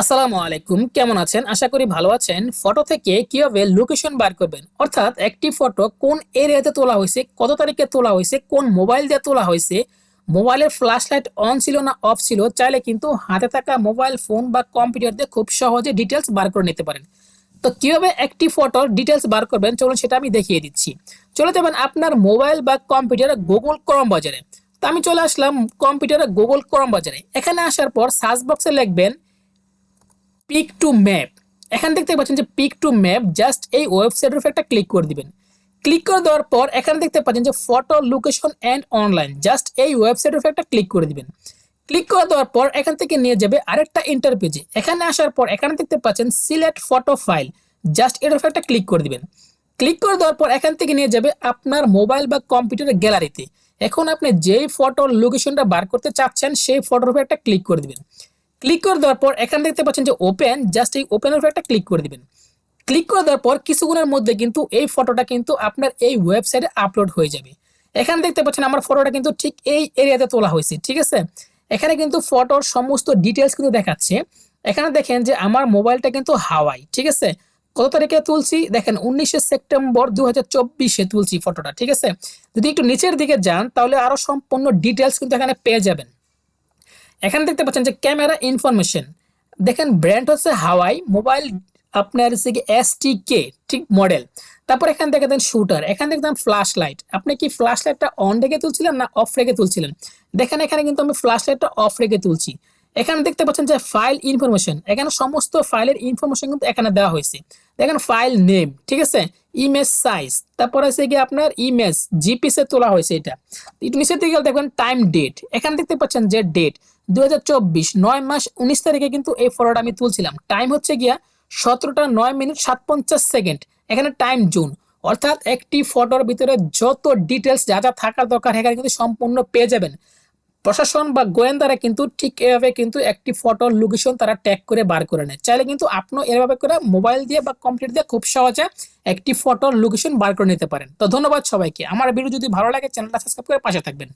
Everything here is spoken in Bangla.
আসসালামু আলাইকুম, কেমন আছেন? আশা করি ভালো আছেন। ফটো থেকে কীভাবে লোকেশন বার করবেন? অর্থাৎ একটি ফটো কোন এরিয়াতে তোলা হয়েছে, কত তারিখে তোলা হয়েছে, কোন মোবাইল দিয়ে তোলা হয়েছে মোবাইলের ফ্ল্যাশ লাইট অন ছিল না অফ ছিল, চাইলে কিন্তু হাতে থাকা মোবাইল ফোন বা কম্পিউটার দিয়ে খুব সহজে ডিটেলস বার করে নিতে পারেন। তো কীভাবে একটি ফটোর ডিটেলস বার করবেন? চলুন সেটা আমি দেখিয়ে দিচ্ছি। চলে যাবেন আপনার মোবাইল বা কম্পিউটারে গুগল ক্রম বাজারে। তো আমি চলে আসলাম কম্পিউটারে গুগল ক্রম বাজারে। এখানে আসার পর সার্চ বক্সে লিখবেন পিক টু ম্যাপ এখান দেখতে পাচ্ছেন যে পিক টু ম্যাপ জাস্ট এই ওয়েবসাইটের উপর একটা ক্লিক করে দিবেন। ক্লিক করে দেওয়ার পর এখানে দেখতে পাচ্ছেন যে photo location and online just এই ওয়েবসাইটের উপর একটা ক্লিক করে দিবেন। ক্লিক করে দেওয়ার পর এখান থেকে নিয়ে যাবে আরেকটা ইন্টার পেজে এখানে আসার পর এখানে দেখতে পাচ্ছেন সিলেক্ট ফটো ফাইল জাস্ট এর উপর একটা ক্লিক করে দিবেন। ক্লিক করে দেওয়ার পর এখান থেকে নিয়ে যাবে আপনার মোবাইল বা কম্পিউটারের গ্যালারিতে এখন আপনি যেই ফটোর লোকেশনটা বার করতে চাচ্ছেন, সেই ফটোর উপর একটা ক্লিক করে দিবেন। ক্লিক করে দেওয়ার পর এখানে দেখতে পাচ্ছেন যে ওপেন জাস্ট এই ওপেনের উপর একটা ক্লিক করে দিবেন। ক্লিক করে দেওয়ার পর কিছুক্ষণের মধ্যে কিন্তু এই ফটোটা কিন্তু আপনার এই ওয়েবসাইটে আপলোড হয়ে যাবে। এখানে দেখতে পাচ্ছেন আমার ফটোটা কিন্তু ঠিক এই এরিয়াতে তোলা হয়েছে, ঠিক আছে? এখানে কিন্তু ফটোর সমস্ত ডিটেলস কিন্তু দেখাচ্ছে। এখানে দেখেন যে আমার মোবাইলটা কিন্তু হাওয়াই, ঠিক আছে? কত তারিখে তুলছি? দেখেন উনিশে সেপ্টেম্বর দু হাজার তুলছি ফটোটা ঠিক আছে? যদি একটু নিচের দিকে যান, তাহলে আরও সম্পূর্ণ ডিটেলস কিন্তু এখানে পেয়ে যাবেন। এখানে দেখতে পাচ্ছেন যে ক্যামেরা ইনফরমেশন। দেখেন ব্র্যান্ড হচ্ছে হাওয়াই মোবাইল আপনার হচ্ছে কি এস টি কে ঠিক মডেল তারপর এখানে দেখে দেন শুটার এখানে দেখতাম ফ্ল্যাশ লাইট আপনি কি ফ্ল্যাশ লাইটটা অন রেখে তুলছিলেন না অফ রেখে তুলছিলেন? দেখেন, এখানে কিন্তু আমি ফ্ল্যাশ লাইটটা অফ রেখে তুলছি। এখানে দেখতে পাচ্ছেন যে ফাইল ইনফরমেশন এখানে সমস্ত ফাইলের ইনফরমেশন কিন্তু এখানে দেওয়া হয়েছে। দেখেন ফাইল নেম ঠিক আছে? ইমেজ সাইজ তারপর আছে কি আপনার ইমেজ জিপিসে তোলা হয়েছে এটা। নিচের দিকে দেখবেন টাইম ডেট এখানে দেখতে পাচ্ছেন যে ডেট দু নয় মাস উনিশ তারিখে কিন্তু এই ফটোটা আমি তুলছিলাম। টাইম হচ্ছে গিয়া সতেরোটা নয় মিনিট সাত পঞ্চাশ সেকেন্ড। এখানে টাইম জুন। অর্থাৎ একটি ফটোর ভিতরে যত ডিটেলস যা যা থাকার দরকার এখানে কিন্তু সম্পূর্ণ পেয়ে যাবেন। প্রশাসন বা গোয়েন্দারা কিন্তু ঠিক এভাবে কিন্তু একটি ফটোর লোকেশন তারা ট্যাগ করে বার করে নেয়। চাইলে কিন্তু আপনিও এভাবে করে মোবাইল দিয়ে বা কম্পিউটার দিয়ে খুব সহজে একটি ফটোর লোকেশন বার করে নিতে পারেন। তো ধন্যবাদ সবাইকে। আমার ভিডিও যদি ভালো লাগে চ্যানেলটা সাবস্ক্রাইব করে পাশে থাকবেন।